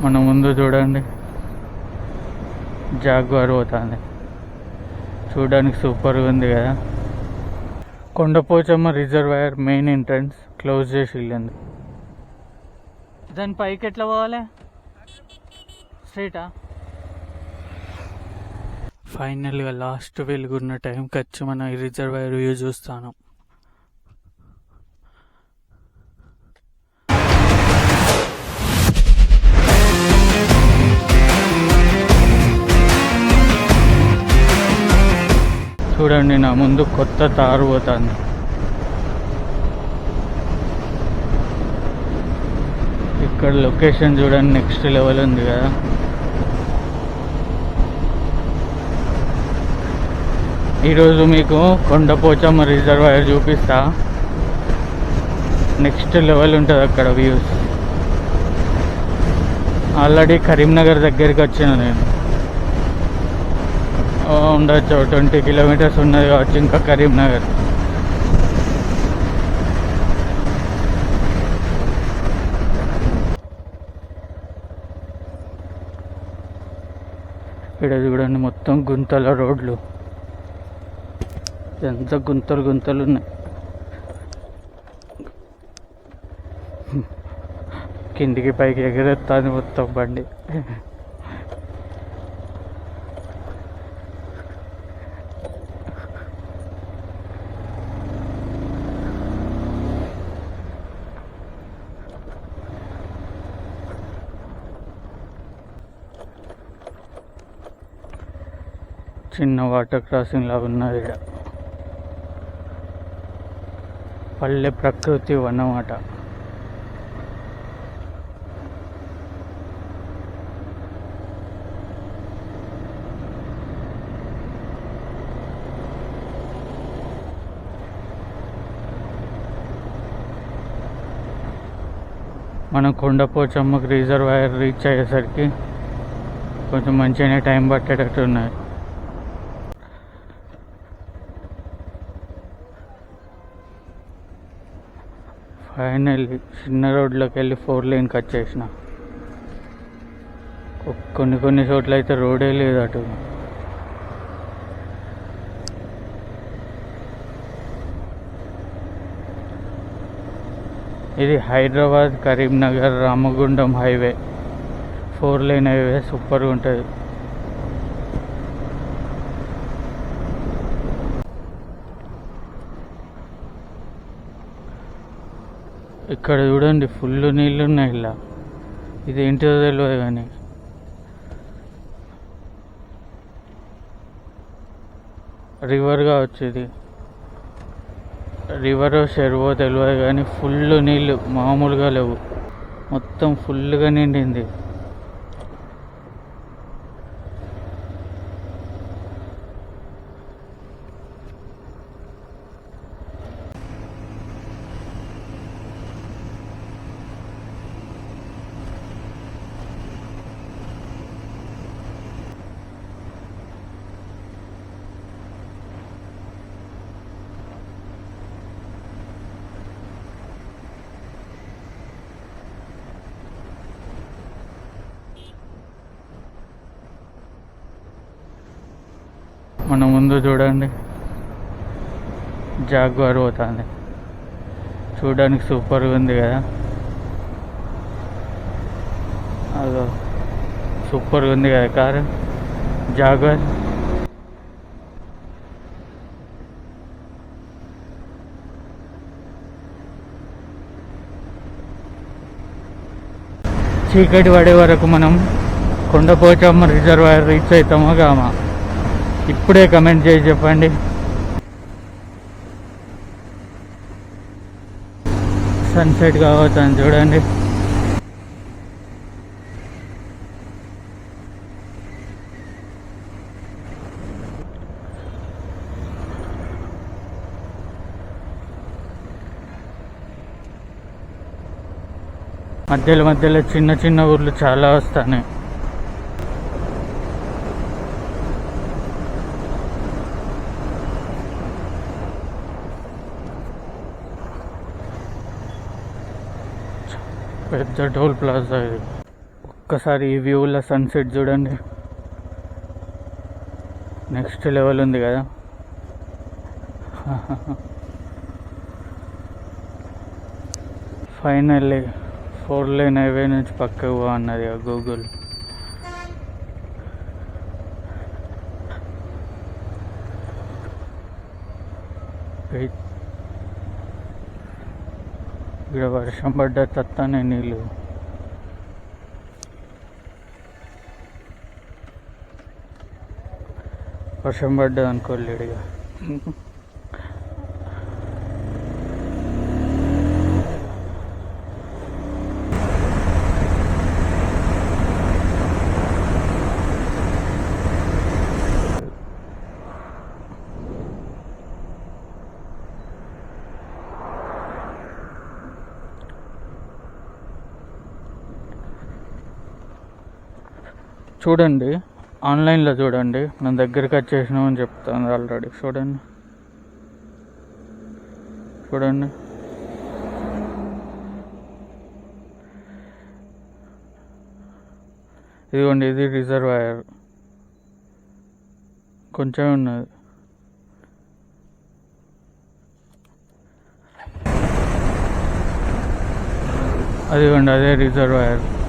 మన ముందు చూడండి. జాగ్వార్ పోతుంది చూడడానికి సూపర్గా ఉంది కదా. Kondapochamma reservoir main entrance close చేసి వెళ్ళింది. దాని పైకి ఎట్లా పోవాలి? స్ట్రీటా? ఫైనల్గా లాస్ట్ వెలుగున్న టైంకి వచ్చి మనం ఈ రిజర్వాయర్ వ్యూ చూస్తాను. చూడండి నా ముందు కొత్త తారు పోతుంది. ఇక్కడ లొకేషన్ చూడండి నెక్స్ట్ లెవెల్ ఉంది కదా. ఈరోజు మీకు కొండపోచమ్మ రిజర్వాయర్ చూపిస్తా. నెక్స్ట్ లెవెల్ ఉంటుంది అక్కడ వ్యూస్. ఆల్రెడీ కరీంనగర్ దగ్గరికి వచ్చిన నేను. ఉండొచ్చు. ట్వంటీ కిలోమీటర్స్ ఉన్నది కావచ్చు ఇంకా కరీంనగర్. ఇక్కడ చూడండి మొత్తం గుంతల రోడ్లు. ఎంత గుంతలు గుంతలు ఉన్నాయి. కిందికి పైకి ఎగరేస్తుంది మొత్తం బండి. చిన్న వాటర్ క్రాసింగ్ లాగా ఉన్నది ఇక్కడ. పల్లె ప్రకృతి వనమాట మనం కొండపోచమ్మకి రిజర్వాయర్ రీచ్ అయ్యేసరికి కొంచెం మంచిగానే టైం పట్టేటట్టు ఉన్నది. ఫైనల్లీ చిన్న రోడ్లోకి వెళ్ళి ఫోర్ లేన్కి వచ్చేసిన కొ- కొన్ని కొన్ని చోట్ల అయితే రోడే లేదు అటు. ఇది Hyderabad Karimnagar Ramagundam highway. Four lane highway సూపర్గా ఉంటుంది. ఇక్కడ చూడండి ఫుల్ నీళ్ళు ఉన్నాయి ఇలా. ఇది ఏంటో తెలియదు కానీ. రివర్గా వచ్చేది రివర్ చెరువో తెలియదు కానీ ఫుల్ నీళ్ళు మామూలుగా లేవు. మొత్తం ఫుల్గా నిండింది. మన ముందు చూడండి. జాగ్వార్ పోతుంది చూడడానికి సూపర్గా ఉంది కదా. అదో సూపర్గా ఉంది కదా కారు. జాగ్వార్ చీకటి పడే వరకు మనం కొండపోచమ్మ రిజర్వాయర్ రీచ్ అవుతామో కామా ఇప్పుడే కమెంట్ చేసి చెప్పండి. సన్సెట్ కావచ్చు చూడండి. మధ్యలో మధ్యలో చిన్న చిన్న ఊర్లు చాలా వస్తాయి పెద్ద టోల్ ప్లాజా ఇది. ఒక్కసారి ఈ వ్యూలో సన్సెట్ చూడండి. నెక్స్ట్ లెవెల్ ఉంది కదా. ఫైనల్లీ ఫోర్ లేన్ హైవే నుంచి పక్కకు పో అన్నది గూగుల్ ఇక్కడ వర్షం పడ్డ తత్తనే నీళ్ళు. వర్షం పడ్డది అనుకోలేడు ఇక. చూడండి. ఆన్లైన్లో చూడండి. నా దగ్గరికి వచ్చేసినామని చెప్తాను ఆల్రెడీ. చూడండి. చూడండి. ఇదిగోండి ఇది రిజర్వాయర్. కొంచెం ఉన్నది. అదిగోండి అదే రిజర్వాయర్.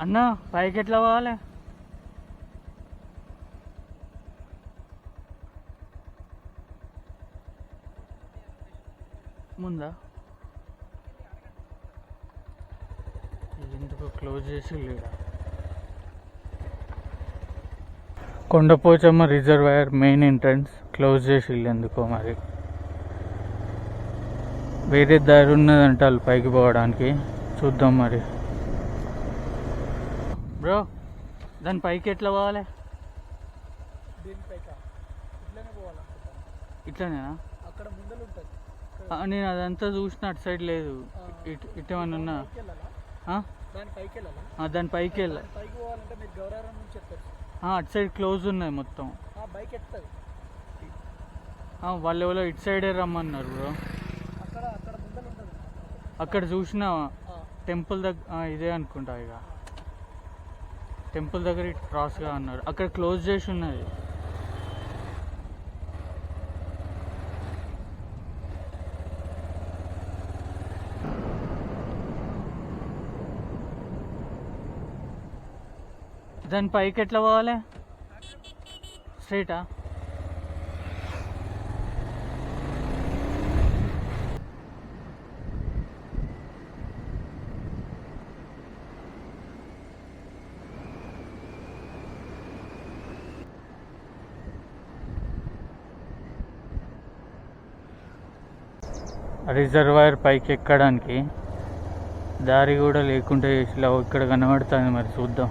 అన్న పైకి ఎట్లా పోవాలి? ముందా? ఎందుకు క్లోజ్ చేసి లేడా? Kondapochamma reservoir main entrance close చేసి ఎందుకో మరి? వేరే దారి ఉన్నదంట పైకి పోవడానికి. చూద్దాం మరి. బ్రో దాని పైకి ఎట్లా పోవాలి? ఇట్లానేనా? నేను అదంతా చూసిన అటు సైడ్ లేదు. ఇటు ఇటు ఏమన్నా ఉన్నా? దాని పైకి వెళ్ళాలా? అటు సైడ్ క్లోజ్ ఉన్నాయి మొత్తం. వాళ్ళు ఎవరో ఇటు సైడే రమ్మన్నారు బ్రో. అక్కడ చూసిన టెంపుల్ దగ్గర ఇదే అనుకుంటా ఇక. టెంపుల్ దగ్గర ఇటు క్రాస్గా అన్నారు. అక్కడ క్లోజ్ చేసి ఉన్నది దాని పైకి ఎట్లా పోవాలి? స్ట్రైటా? రిజర్వాయర్ పైకి ఎక్కడానికి దారి కూడా లేకుండా ఇలా ఇక్కడ కనబడుతుంది మరి చూద్దాం.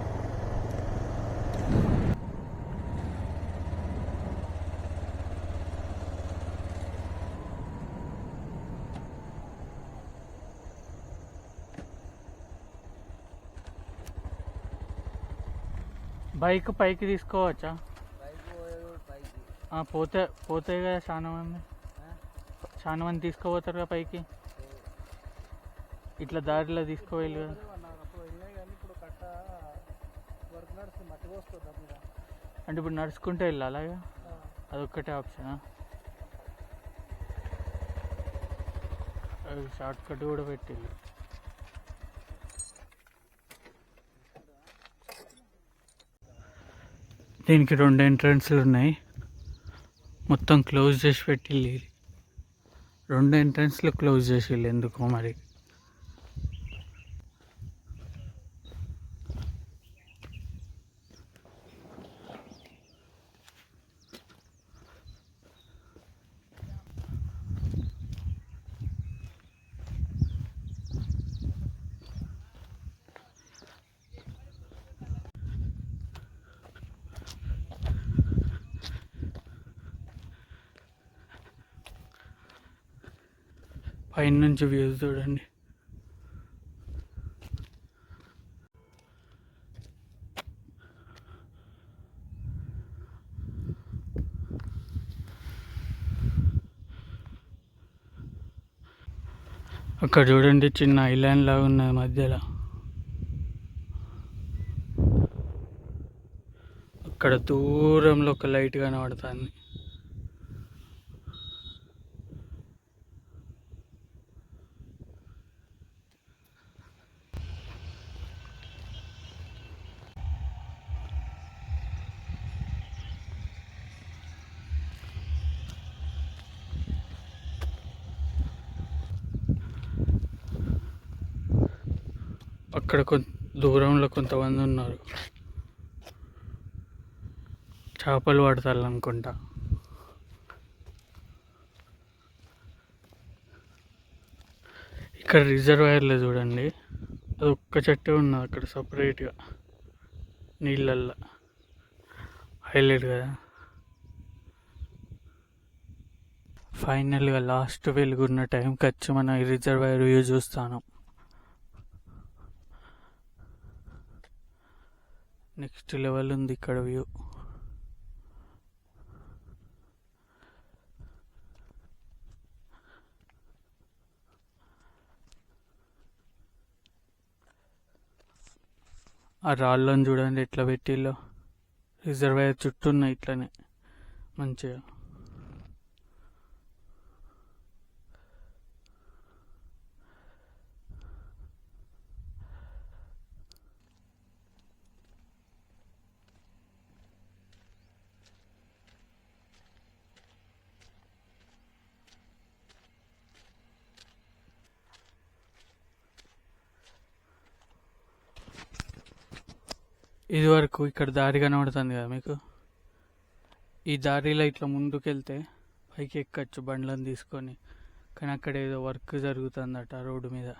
బైక్ పైకి తీసుకోవచ్చా? బైక్ పోయేది పైకి. ఆ, పోతే పోతే కదా చాలా మంది. చాలా మంది తీసుకోపోతారు కదా పైకి. ఇట్లా దారిలో తీసుకోవాలి కదా అంటే ఇప్పుడు నడుచుకుంటే వెళ్ళాలా అదొక్కటే ఆప్షనా? షార్ట్ కట్ కూడా పెట్టింది దీనికి రెండు ఎంట్రన్స్లు ఉన్నాయి. మొత్తం క్లోజ్ చేసి పెట్టిల్లు. రెండు ఎంట్రన్స్లు క్లోజ్ చేసిల్లు ఎందుకో మరి? పైన నుంచి వ్యూస్ చూడండి. అక్కడ చూడండి చిన్న ఐలాండ్ లాగా ఉన్నది మధ్యలో. అక్కడ దూరంలో ఒక లైట్ కనబడుతుంది. అక్కడ కొంత దూరంలో కొంతమంది ఉన్నారు. చేపలు పడతారు అనుకుంటా ఇక్కడ రిజర్వాయర్లో చూడండి. అది ఒక్క చెట్టు ఉన్నది అక్కడ సపరేట్గా. నీళ్ళల్లో. హైలైట్ కదా. ఫైనల్గా లాస్ట్ వెలుగున్న టైంకి వచ్చి మనం ఈ రిజర్వాయర్ వ్యూ చూస్తాను. నెక్స్ట్ లెవెల్ ఉంది ఇక్కడ వ్యూ. ఆ రాళ్ళని చూడండి ఎట్లా పెట్టిల్లో. రిజర్వాయర్ చుట్టూ ఉన్నాయి ఇట్లనే. మంచిగా. ఇది వరకు ఇక్కడ దారి కనబడుతుంది కదా మీకు? ఈ దారిలో ఇట్లా ముందుకెళ్తే పైకి ఎక్కచ్చు బండ్లను తీసుకొని. కానీ అక్కడ ఏదో వర్క్ జరుగుతుందట రోడ్డు మీద.